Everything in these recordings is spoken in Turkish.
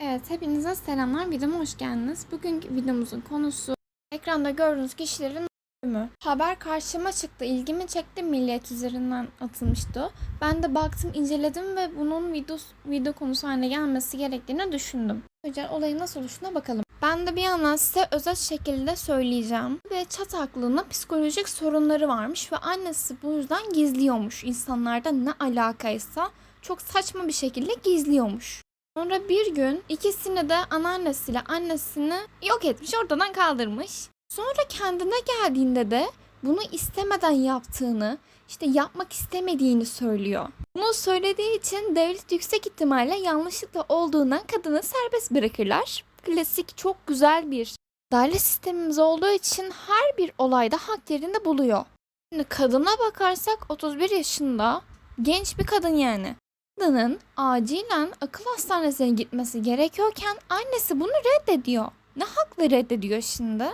Evet, hepinize selamlar. Videoma hoş geldiniz. Bugünkü videomuzun konusu ekranda gördüğünüz kişilerin ölümü. Haber karşıma çıktı, ilgimi çekti. Milliyet üzerinden atılmıştı. Ben de baktım, inceledim ve bunun video, video konusu haline gelmesi gerektiğini düşündüm. Önce olayın nasıl oluşuna bakalım. Ben de bir yandan size özet şekilde söyleyeceğim. Ve çataklığına psikolojik sorunları varmış ve annesi bu yüzden gizliyormuş. İnsanlarda ne alakaysa çok saçma bir şekilde gizliyormuş. Sonra bir gün ikisini de anneannesiyle annesini yok etmiş, ortadan kaldırmış. Sonra kendine geldiğinde de bunu istemeden yaptığını, işte yapmak istemediğini söylüyor. Bunu söylediği için devlet yüksek ihtimalle yanlışlıkla olduğundan kadını serbest bırakırlar. Klasik çok güzel bir adalet sistemimiz olduğu için her bir olayda hak yerinde buluyor. Şimdi kadına bakarsak 31 yaşında genç bir kadın yani kadının acilen akıl hastanesine gitmesi gerekiyorken annesi bunu reddediyor. Ne hakla reddediyor şimdi?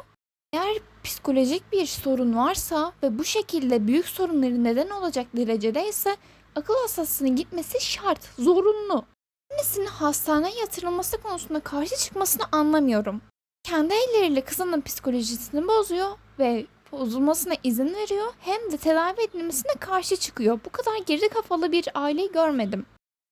Eğer psikolojik bir sorun varsa ve bu şekilde büyük sorunları neden olacak derecedeyse akıl hastanesine gitmesi şart, zorunlu. Annesinin hastaneye yatırılması konusunda karşı çıkmasını anlamıyorum. Kendi elleriyle kızının psikolojisini bozuyor ve bozulmasına izin veriyor hem de tedavi edilmesine karşı çıkıyor. Bu kadar geri kafalı bir aile görmedim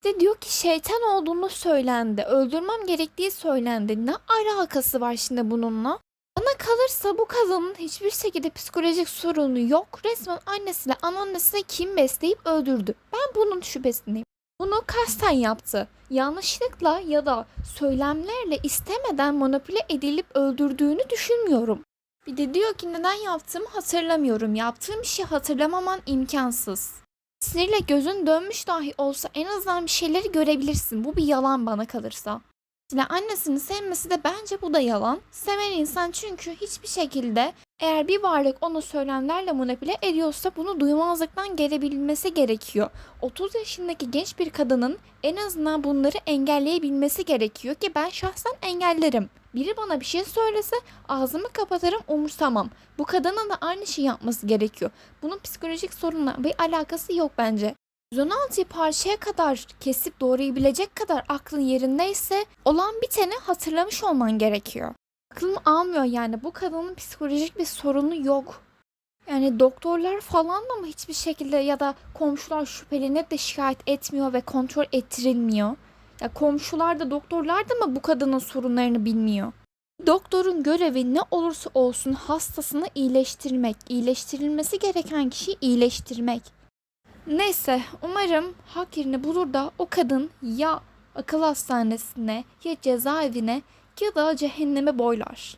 de diyor ki şeytan olduğunu söylendi. Öldürmem gerektiği söylendi. Ne alakası var şimdi bununla? Bana kalırsa bu kadının hiçbir şekilde psikolojik sorunu yok. Resmen annesiyle anneannesine kim besleyip öldürdü. Ben bunun şüphesindeyim. Bunu kasten yaptı. Yanlışlıkla ya da söylemlerle istemeden manipüle edilip öldürdüğünü düşünmüyorum. Bir de diyor ki neden yaptığımı hatırlamıyorum. Yaptığım işi hatırlamaman imkansız. Sinirle gözün dönmüş dahi olsa en azından bir şeyleri görebilirsin. Bu bir yalan bana kalırsa. Mesela annesini sevmesi de bence bu da yalan. Seven insan çünkü hiçbir şekilde eğer bir varlık onu söylemlerle manipüle ediyorsa bunu duymazlıktan gelebilmesi gerekiyor. 30 yaşındaki genç bir kadının en azından bunları engelleyebilmesi gerekiyor ki ben şahsen engellerim. Biri bana bir şey söylese ağzımı kapatırım umursamam. Bu kadının da aynı şeyi yapması gerekiyor. Bunun psikolojik sorunla bir alakası yok bence. 116'yı parçaya kadar kesip doğrayabilecek kadar aklın yerindeyse olan biteni hatırlamış olman gerekiyor. Aklım almıyor yani bu kadının psikolojik bir sorunu yok. Yani doktorlar falan da mı hiçbir şekilde ya da komşular şüphelenip de şikayet etmiyor ve kontrol ettirilmiyor. Ya komşular da doktorlar da mı bu kadının sorunlarını bilmiyor? Doktorun görevi ne olursa olsun hastasını iyileştirmek, iyileştirilmesi gereken kişiyi iyileştirmek. Neyse umarım hak yerini bulur da o kadın ya akıl hastanesine ya cezaevine ya da cehenneme boylar.